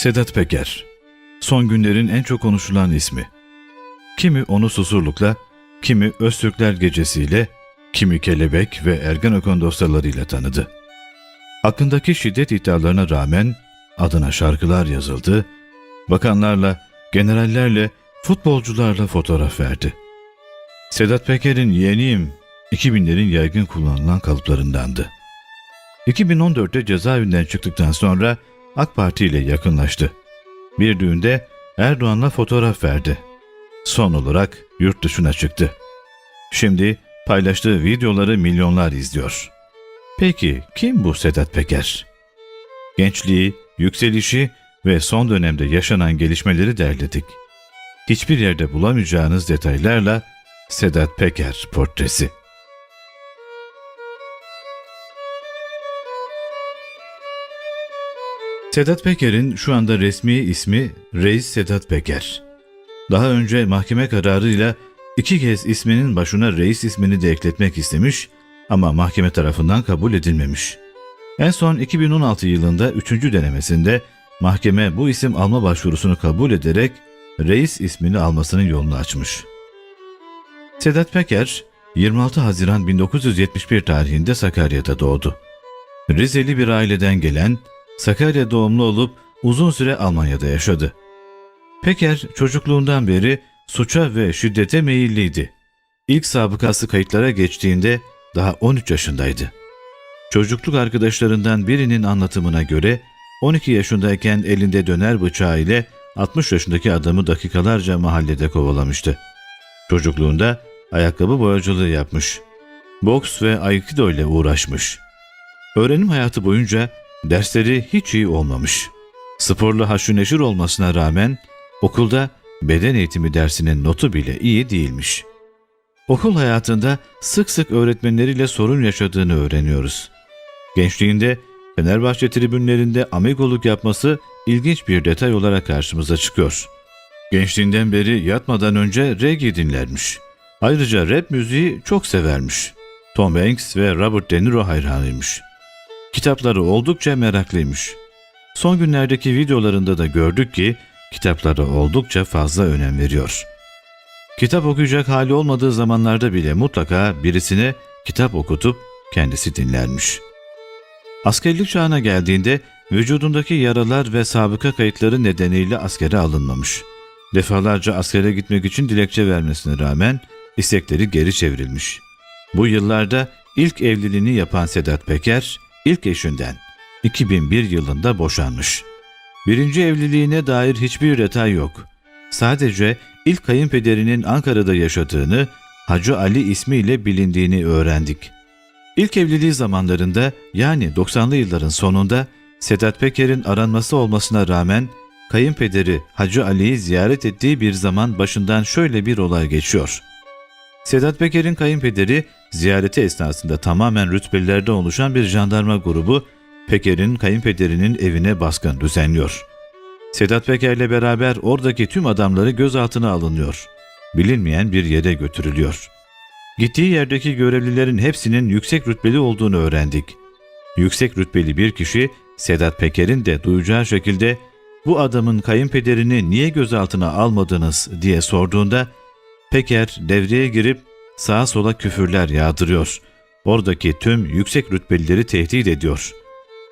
Sedat Peker Son günlerin en çok konuşulan ismi. Kimi onu Susurluk'la, kimi Öztürkler Gecesi'yle, kimi Kelebek ve Ergenekon dosyalarıyla tanıdı. Hakkındaki şiddet iddialarına rağmen adına şarkılar yazıldı, bakanlarla, generallerle, futbolcularla fotoğraf verdi. Sedat Peker'in yeğeniyim 2000'lerin yaygın kullanılan kalıplarındandı. 2014'te cezaevinden çıktıktan sonra AK Parti ile yakınlaştı. Bir düğünde Erdoğan'la fotoğraf verdi. Son olarak yurt dışına çıktı. Şimdi paylaştığı videoları milyonlar izliyor. Peki kim bu Sedat Peker? Gençliği, yükselişi ve son dönemde yaşanan gelişmeleri derledik. Hiçbir yerde bulamayacağınız detaylarla Sedat Peker portresi. Sedat Peker'in şu anda resmi ismi Reis Sedat Peker. Daha önce mahkeme kararıyla iki kez isminin başına reis ismini de ekletmek istemiş ama mahkeme tarafından kabul edilmemiş. En son 2016 yılında 3. denemesinde mahkeme bu isim alma başvurusunu kabul ederek reis ismini almasının yolunu açmış. Sedat Peker 26 Haziran 1971 tarihinde Sakarya'da doğdu. Rizeli bir aileden gelen, Sakarya doğumlu olup uzun süre Almanya'da yaşadı. Peker çocukluğundan beri suça ve şiddete meyilliydi. İlk sabıkası kayıtlara geçtiğinde daha 13 yaşındaydı. Çocukluk arkadaşlarından birinin anlatımına göre 12 yaşındayken elinde döner bıçağı ile 60 yaşındaki adamı dakikalarca mahallede kovalamıştı. Çocukluğunda ayakkabı boyacılığı yapmış. Boks ve aikido ile uğraşmış. Öğrenim hayatı boyunca dersleri hiç iyi olmamış. Sporlu haşır neşir olmasına rağmen okulda beden eğitimi dersinin notu bile iyi değilmiş. Okul hayatında sık sık öğretmenleriyle sorun yaşadığını öğreniyoruz. Gençliğinde Fenerbahçe tribünlerinde amigoluk yapması ilginç bir detay olarak karşımıza çıkıyor. Gençliğinden beri yatmadan önce reggae dinlermiş. Ayrıca rap müziği çok severmiş. Tom Hanks ve Robert De Niro hayranıymış. Kitapları oldukça meraklıymış. Son günlerdeki videolarında da gördük ki kitaplara oldukça fazla önem veriyor. Kitap okuyacak hali olmadığı zamanlarda bile mutlaka birisine kitap okutup kendisi dinlermiş. Askerlik çağına geldiğinde vücudundaki yaralar ve sabıka kayıtları nedeniyle askere alınmamış. Defalarca askere gitmek için dilekçe vermesine rağmen istekleri geri çevrilmiş. Bu yıllarda ilk evliliğini yapan Sedat Peker, ilk eşinden 2001 yılında boşanmış. Birinci evliliğine dair hiçbir detay yok. Sadece ilk kayınpederinin Ankara'da yaşadığını, Hacı Ali ismiyle bilindiğini öğrendik. İlk evliliği zamanlarında yani 90'lı yılların sonunda Sedat Peker'in aranması olmasına rağmen kayınpederi Hacı Ali'yi ziyaret ettiği bir zaman başından şöyle bir olay geçiyor. Sedat Peker'in kayınpederi ziyareti esnasında tamamen rütbelilerden oluşan bir jandarma grubu Peker'in kayınpederinin evine baskın düzenliyor. Sedat Peker'le beraber oradaki tüm adamları gözaltına alınıyor. Bilinmeyen bir yere götürülüyor. Gittiği yerdeki görevlilerin hepsinin yüksek rütbeli olduğunu öğrendik. Yüksek rütbeli bir kişi Sedat Peker'in de duyacağı şekilde bu adamın kayınpederini niye gözaltına almadınız diye sorduğunda Peker devreye girip sağa sola küfürler yağdırıyor. Oradaki tüm yüksek rütbelileri tehdit ediyor.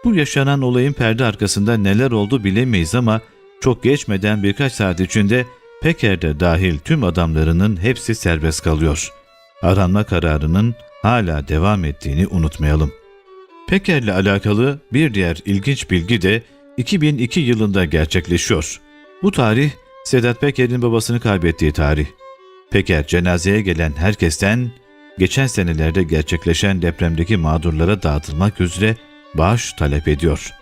Bu yaşanan olayın perde arkasında neler oldu bilemeyiz ama çok geçmeden birkaç saat içinde Peker'de dahil tüm adamlarının hepsi serbest kalıyor. Aranma kararının hala devam ettiğini unutmayalım. Peker'le alakalı bir diğer ilginç bilgi de 2002 yılında gerçekleşiyor. Bu tarih Sedat Peker'in babasını kaybettiği tarih. Peker cenazeye gelen herkesten geçen senelerde gerçekleşen depremdeki mağdurlara dağıtılmak üzere bağış talep ediyor.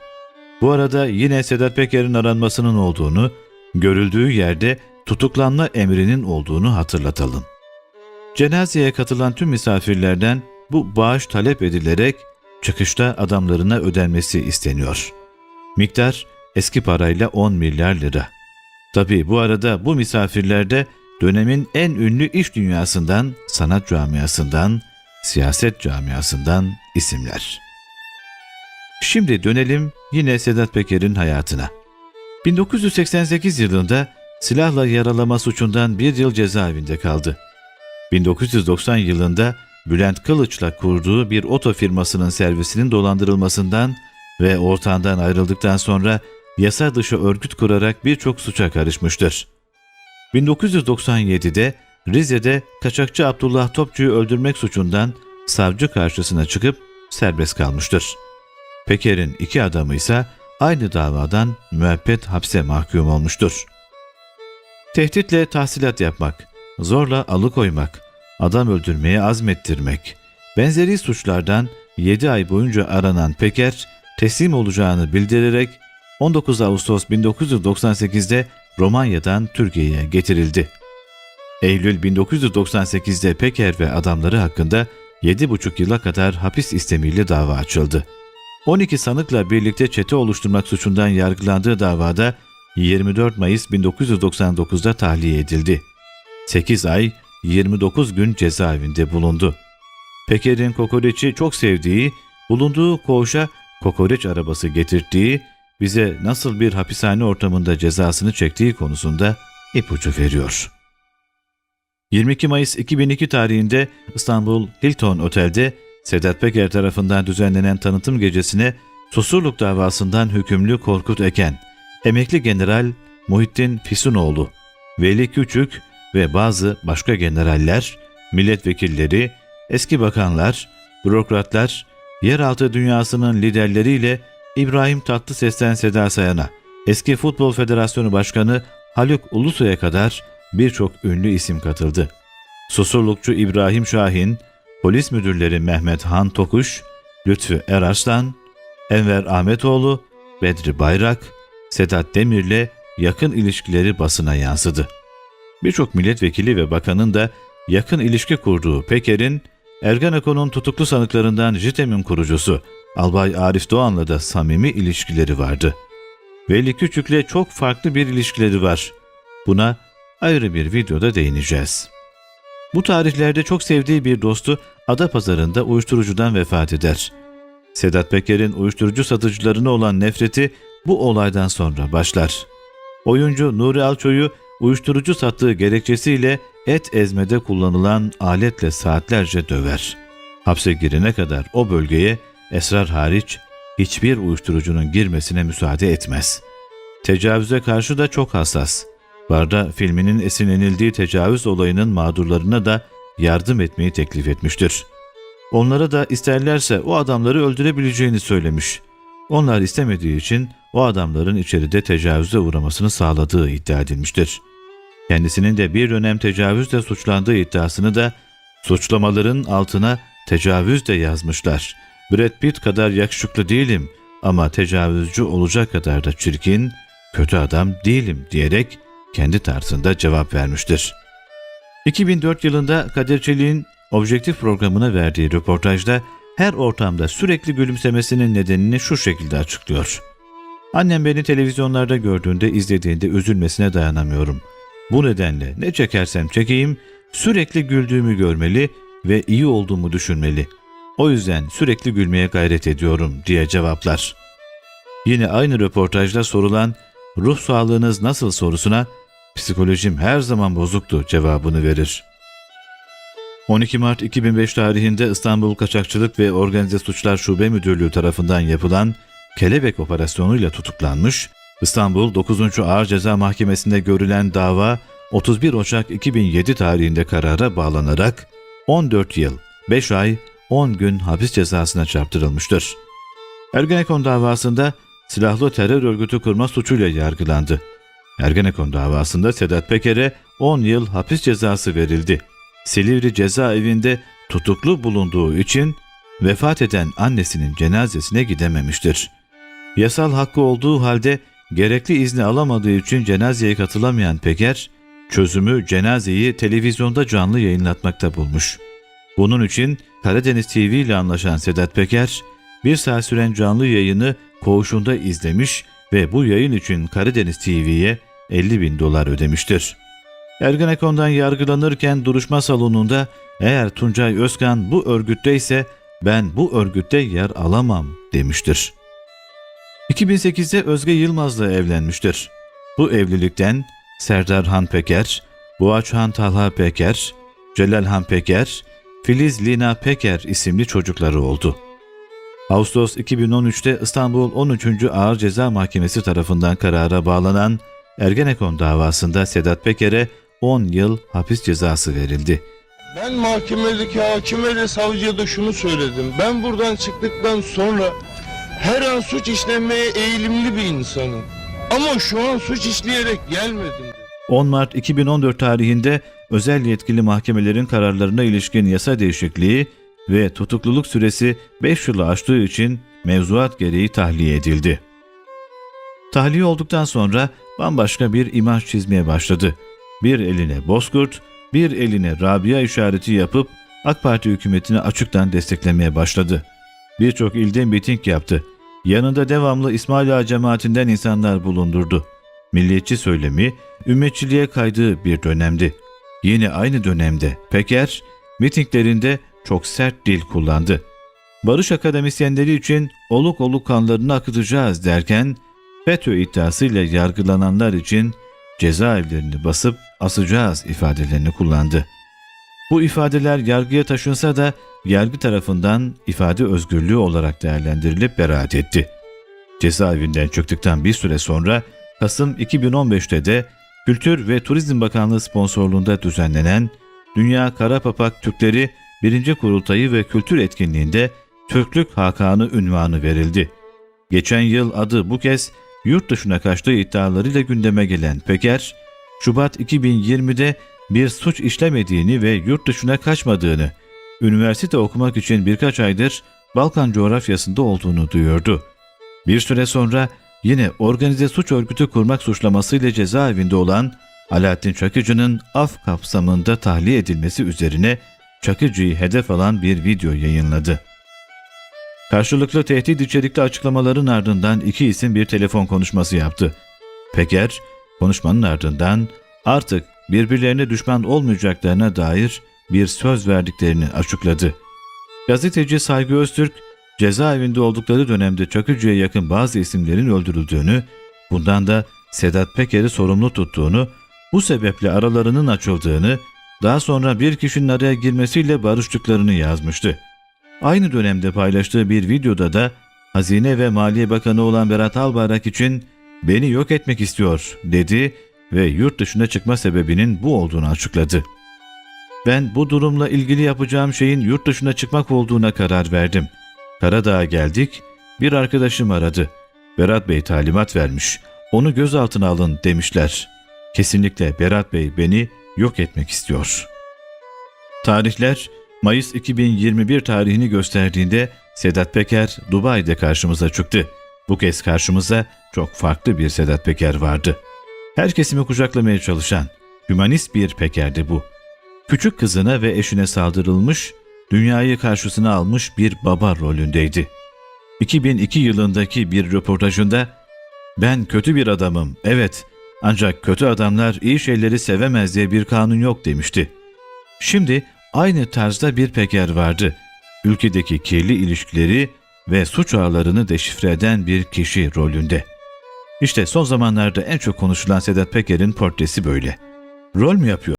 Bu arada yine Sedat Peker'in aranmasının olduğunu, görüldüğü yerde tutuklanma emrinin olduğunu hatırlatalım. Cenazeye katılan tüm misafirlerden bu bağış talep edilerek çıkışta adamlarına ödenmesi isteniyor. Miktar eski parayla 10 milyar lira. Tabi bu arada bu misafirlerde dönemin en ünlü iş dünyasından, sanat camiasından, siyaset camiasından isimler. Şimdi dönelim yine Sedat Peker'in hayatına. 1988 yılında silahla yaralama suçundan bir yıl cezaevinde kaldı. 1990 yılında Bülent Kılıç'la kurduğu bir oto firmasının servisinin dolandırılmasından ve ortağından ayrıldıktan sonra yasa dışı örgüt kurarak birçok suça karışmıştır. 1997'de Rize'de kaçakçı Abdullah Topçu'yu öldürmek suçundan savcı karşısına çıkıp serbest kalmıştır. Peker'in iki adamı ise aynı davadan müebbet hapse mahkum olmuştur. Tehditle tahsilat yapmak, zorla alıkoymak, adam öldürmeye azmettirmek, benzeri suçlardan 7 ay boyunca aranan Peker teslim olacağını bildirerek 19 Ağustos 1998'de Romanya'dan Türkiye'ye getirildi. Eylül 1998'de Peker ve adamları hakkında 7,5 yıla kadar hapis istemiyle dava açıldı. 12 sanıkla birlikte çete oluşturmak suçundan yargılandığı davada 24 Mayıs 1999'da tahliye edildi. 8 ay 29 gün cezaevinde bulundu. Peker'in kokoreçi çok sevdiği, bulunduğu koğuşa kokoreç arabası getirttiği, bize nasıl bir hapishane ortamında cezasını çektiği konusunda ipucu veriyor. 22 Mayıs 2002 tarihinde İstanbul Hilton Otel'de Sedat Peker tarafından düzenlenen tanıtım gecesine Susurluk davasından hükümlü Korkut Eken, emekli general Muhittin Fisunoğlu, Veli Küçük ve bazı başka generaller, milletvekilleri, eski bakanlar, bürokratlar, yeraltı dünyasının liderleriyle İbrahim Tatlıses'ten Seda Sayan'a, eski Futbol Federasyonu Başkanı Haluk Ulusoy'a kadar birçok ünlü isim katıldı. Susurlukçu İbrahim Şahin, polis müdürleri Mehmet Han Tokuş, Lütfü Erarslan, Enver Ahmetoğlu, Bedri Bayrak, Sedat Demir'le yakın ilişkileri basına yansıdı. Birçok milletvekili ve bakanın da yakın ilişki kurduğu Peker'in, Ergenekon'un tutuklu sanıklarından JITEM'in kurucusu Albay Arif Doğan'la da samimi ilişkileri vardı. Veli Küçük'le çok farklı bir ilişkileri var. Buna ayrı bir videoda değineceğiz. Bu tarihlerde çok sevdiği bir dostu Adapazarı'nda uyuşturucudan vefat eder. Sedat Peker'in uyuşturucu satıcılarına olan nefreti bu olaydan sonra başlar. Oyuncu Nuri Alço'yu uyuşturucu sattığı gerekçesiyle et ezmede kullanılan aletle saatlerce döver. Hapse girene kadar o bölgeye esrar hariç hiçbir uyuşturucunun girmesine müsaade etmez. Tecavüze karşı da çok hassas. Barda filminin esinlenildiği tecavüz olayının mağdurlarına da yardım etmeyi teklif etmiştir. Onlara da isterlerse o adamları öldürebileceğini söylemiş. Onlar istemediği için o adamların içeride tecavüze uğramasını sağladığı iddia edilmiştir. Kendisinin de bir dönem tecavüzle suçlandığı iddiasını da suçlamaların altına tecavüz de yazmışlar. Brad Pitt kadar yakışıklı değilim ama tecavüzcü olacak kadar da çirkin, kötü adam değilim diyerek kendi tarzında cevap vermiştir. 2004 yılında Kadir Çelik'in Objektif programına verdiği röportajda her ortamda sürekli gülümsemesinin nedenini şu şekilde açıklıyor. Annem beni televizyonlarda gördüğünde izlediğinde üzülmesine dayanamıyorum. Bu nedenle ne çekersem çekeyim sürekli güldüğümü görmeli ve iyi olduğumu düşünmeli. O yüzden sürekli gülmeye gayret ediyorum diye cevaplar. Yine aynı röportajda sorulan ruh sağlığınız nasıl sorusuna psikolojim her zaman bozuktu cevabını verir. 12 Mart 2005 tarihinde İstanbul Kaçakçılık ve Organize Suçlar Şube Müdürlüğü tarafından yapılan Kelebek operasyonuyla tutuklanmış, İstanbul 9. Ağır Ceza Mahkemesi'nde görülen dava 31 Ocak 2007 tarihinde karara bağlanarak 14 yıl, 5 ay, 10 gün hapis cezasına çarptırılmıştır. Ergenekon davasında silahlı terör örgütü kurma suçuyla yargılandı. Ergenekon davasında Sedat Peker'e 10 yıl hapis cezası verildi. Silivri cezaevinde tutuklu bulunduğu için vefat eden annesinin cenazesine gidememiştir. Yasal hakkı olduğu halde gerekli izni alamadığı için cenazeye katılamayan Peker, çözümü cenazeyi televizyonda canlı yayınlatmakta bulmuş. Bunun için Karadeniz TV ile anlaşan Sedat Peker, bir saat süren canlı yayını koğuşunda izlemiş ve bu yayın için Karadeniz TV'ye 50 bin dolar ödemiştir. Ergenekon'dan yargılanırken duruşma salonunda eğer Tuncay Özkan bu örgütte ise ben bu örgütte yer alamam demiştir. 2008'de Özge Yılmaz'la evlenmiştir. Bu evlilikten Serdar Han Peker, Boğaç Han Talha Peker, Celal Han Peker, Filiz Lina Peker isimli çocukları oldu. Ağustos 2013'te İstanbul 13. Ağır Ceza Mahkemesi tarafından karara bağlanan Ergenekon davasında Sedat Peker'e 10 yıl hapis cezası verildi. Ben mahkemedeki hakime de savcıya da şunu söyledim. Ben buradan çıktıktan sonra her an suç işlemeye eğilimli bir insanım. Ama şu an suç işleyerek gelmedim. dedi. 10 Mart 2014 tarihinde özel yetkili mahkemelerin kararlarına ilişkin yasa değişikliği ve tutukluluk süresi 5 yılı aştığı için mevzuat gereği tahliye edildi. Tahliye olduktan sonra bambaşka bir imaj çizmeye başladı. Bir eline Bozkurt, bir eline Rabia işareti yapıp AK Parti hükümetini açıktan desteklemeye başladı. Birçok ilde miting yaptı. Yanında devamlı İsmail Ağa cemaatinden insanlar bulundurdu. Milliyetçi söylemi, ümmetçiliğe kaydığı bir dönemdi. Yine aynı dönemde Peker, mitinglerinde çok sert dil kullandı. Barış akademisyenleri için oluk oluk kanlarını akıtacağız derken, FETÖ iddiasıyla yargılananlar için cezaevlerini basıp asacağız ifadelerini kullandı. Bu ifadeler yargıya taşınsa da yargı tarafından ifade özgürlüğü olarak değerlendirilip beraat etti. Cezaevinden çıktıktan bir süre sonra Kasım 2015'te de Kültür ve Turizm Bakanlığı sponsorluğunda düzenlenen Dünya Karapapak Türkleri 1. Kurultayı ve Kültür Etkinliği'nde Türklük Hakanı ünvanı verildi. Geçen yıl adı bu kez yurt dışına kaçtığı iddialarıyla gündeme gelen Peker, Şubat 2020'de bir suç işlemediğini ve yurt dışına kaçmadığını, üniversite okumak için birkaç aydır Balkan coğrafyasında olduğunu duyurdu. Bir süre sonra yine organize suç örgütü kurmak suçlamasıyla cezaevinde olan Alaaddin Çakıcı'nın af kapsamında tahliye edilmesi üzerine Çakıcı'yı hedef alan bir video yayınladı. Karşılıklı tehdit içerikli açıklamaların ardından iki isim bir telefon konuşması yaptı. Peker, konuşmanın ardından artık birbirlerine düşman olmayacaklarına dair bir söz verdiklerini açıkladı. Gazeteci Saygı Öztürk, cezaevinde oldukları dönemde Çakıcı'ya yakın bazı isimlerin öldürüldüğünü, bundan da Sedat Peker'i sorumlu tuttuğunu, bu sebeple aralarının açıldığını, daha sonra bir kişinin araya girmesiyle barıştıklarını yazmıştı. Aynı dönemde paylaştığı bir videoda da Hazine ve Maliye Bakanı olan Berat Albayrak için beni yok etmek istiyor dedi ve yurt dışına çıkma sebebinin bu olduğunu açıkladı. Ben bu durumla ilgili yapacağım şeyin yurt dışına çıkmak olduğuna karar verdim. Karadağ'a geldik, bir arkadaşım aradı. Berat Bey talimat vermiş, onu gözaltına alın demişler. Kesinlikle Berat Bey beni yok etmek istiyor. Tarihler Mayıs 2021 tarihini gösterdiğinde Sedat Peker Dubai'de karşımıza çıktı. Bu kez karşımıza çok farklı bir Sedat Peker vardı. Her kesimi kucaklamaya çalışan, hümanist bir Peker'di bu. Küçük kızına ve eşine saldırılmış, dünyayı karşısına almış bir baba rolündeydi. 2002 yılındaki bir röportajında ben kötü bir adamım, evet ancak kötü adamlar iyi şeyleri sevemez diye bir kanun yok demişti. Şimdi aynı tarzda bir Peker vardı. Ülkedeki kirli ilişkileri ve suç ağlarını deşifre eden bir kişi rolünde. İşte son zamanlarda en çok konuşulan Sedat Peker'in portresi böyle. Rol mü yapıyor?